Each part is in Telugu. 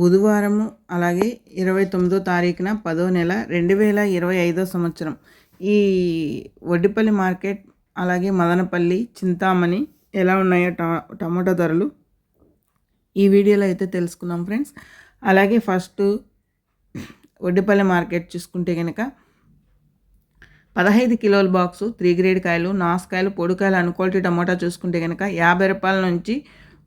బుధవారము అలాగే ఇరవై తొమ్మిదో తారీఖున పదో నెల రెండు వేల ఇరవై ఐదో సంవత్సరం. ఈ వడ్డిపల్లి మార్కెట్ అలాగే మదనపల్లి చింతామణి ఎలా ఉన్నాయో టా టమాటో ధరలు ఈ వీడియోలో అయితే తెలుసుకుందాం ఫ్రెండ్స్. అలాగే ఫస్ట్ వడ్డిపల్లి మార్కెట్ చూసుకుంటే కనుక పదహైదు కిలోల బాక్సు త్రీ గ్రేడ్ కాయలు నాసుకాయలు పొడికాయలు అనుక్వాలిటీ టమాటా చూసుకుంటే కనుక యాభై రూపాయల నుంచి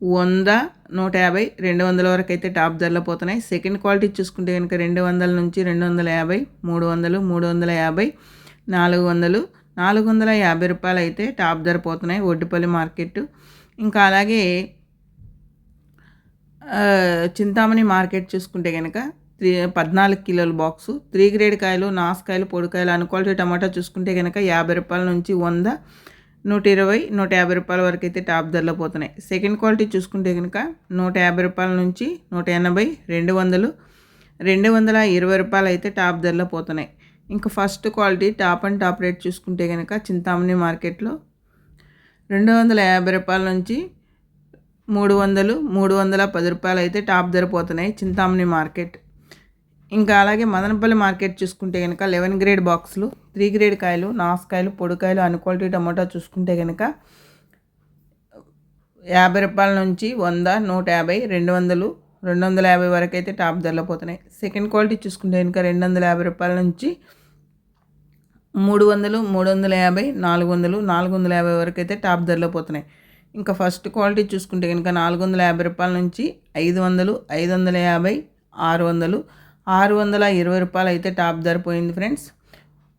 వంద నూట యాభై రెండు వందల వరకు అయితే టాప్ ధరలో పోతున్నాయి. సెకండ్ క్వాలిటీ చూసుకుంటే కనుక రెండు వందల నుంచి రెండు వందల యాభై మూడు వందలు మూడు వందల యాభై నాలుగు వందలు నాలుగు వందల యాభై రూపాయలు అయితే టాప్ ధర పోతున్నాయి ఒడ్డుపల్లి మార్కెట్. ఇంకా అలాగే చింతామణి మార్కెట్ చూసుకుంటే కనుక త్రీ పద్నాలుగు కిలోల బాక్సు త్రీ గ్రేడ్ కాయలు నాసుకాయలు పొడికాయలు అనుక్వాలిటీ టమాటా చూసుకుంటే కనుక యాభై రూపాయల నుంచి వంద నూట ఇరవై నూట యాభై రూపాయల వరకు అయితే టాప్ ధరలో పోతున్నాయి. సెకండ్ క్వాలిటీ చూసుకుంటే కనుక నూట యాభై రూపాయల నుంచి నూట ఎనభై రెండు వందలు రెండు వందల ఇరవై రూపాయలు అయితే టాప్ ధరలో పోతున్నాయి. ఇంకా first quality top and top rate చూసుకుంటే కనుక చింతామణి మార్కెట్లో రెండు వందల యాభై రూపాయల నుంచి మూడు వందలు మూడు వందల పది రూపాయలు అయితే టాప్ ధర పోతున్నాయి చింతామణి మార్కెట్. ఇంకా అలాగే మదనపల్లి మార్కెట్ చూసుకుంటే కనుక లెవెన్ గ్రేడ్ బాక్సులు త్రీ గ్రేడ్ కాయలు నాసుకాయలు పొడికాయలు అన్ని క్వాలిటీ టమోటా చూసుకుంటే కనుక యాభై రూపాయల నుంచి వంద నూట యాభై రెండు వందలు రెండు వందల యాభై వరకు అయితే టాప్ ధరలో పోతున్నాయి. సెకండ్ క్వాలిటీ చూసుకుంటే కనుక రెండు వందల యాభై రూపాయల నుంచి మూడు వందలు మూడు వందల యాభై నాలుగు వందలు నాలుగు వందల యాభై వరకు అయితే టాప్ ధరలో పోతున్నాయి. ఇంకా ఫస్ట్ క్వాలిటీ చూసుకుంటే కనుక నాలుగు వందల యాభై రూపాయల నుంచి ఐదు వందలు ఐదు వందల యాభై ఆరు వందలు ఆరు వందల ఇరవై రూపాయలు అయితే టాప్ ధర పోయింది ఫ్రెండ్స్.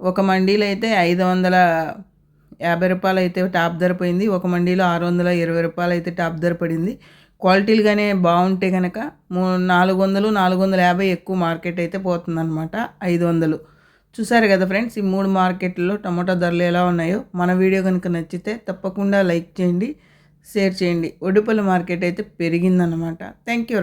ఒక మండీలో అయితే ఐదు వందల యాభై రూపాయలు అయితే టాప్ ధర పోయింది. ఒక మండీలో ఆరు వందల ఇరవై రూపాయలు అయితే టాప్ ధర పడింది. క్వాలిటీలుగానే బాగుంటే కనుక మూ నాలుగు వందలు నాలుగు వందల యాభై ఎక్కువ మార్కెట్ అయితే పోతుందన్నమాట. ఐదు వందలు. చూసారు కదా ఫ్రెండ్స్ ఈ మూడు మార్కెట్లలో టమాటా ధరలు ఎలా ఉన్నాయో. మన వీడియో కనుక నచ్చితే తప్పకుండా లైక్ చేయండి షేర్ చేయండి. ఒడిపల్లి మార్కెట్ అయితే పెరిగిందన్నమాట. Thank you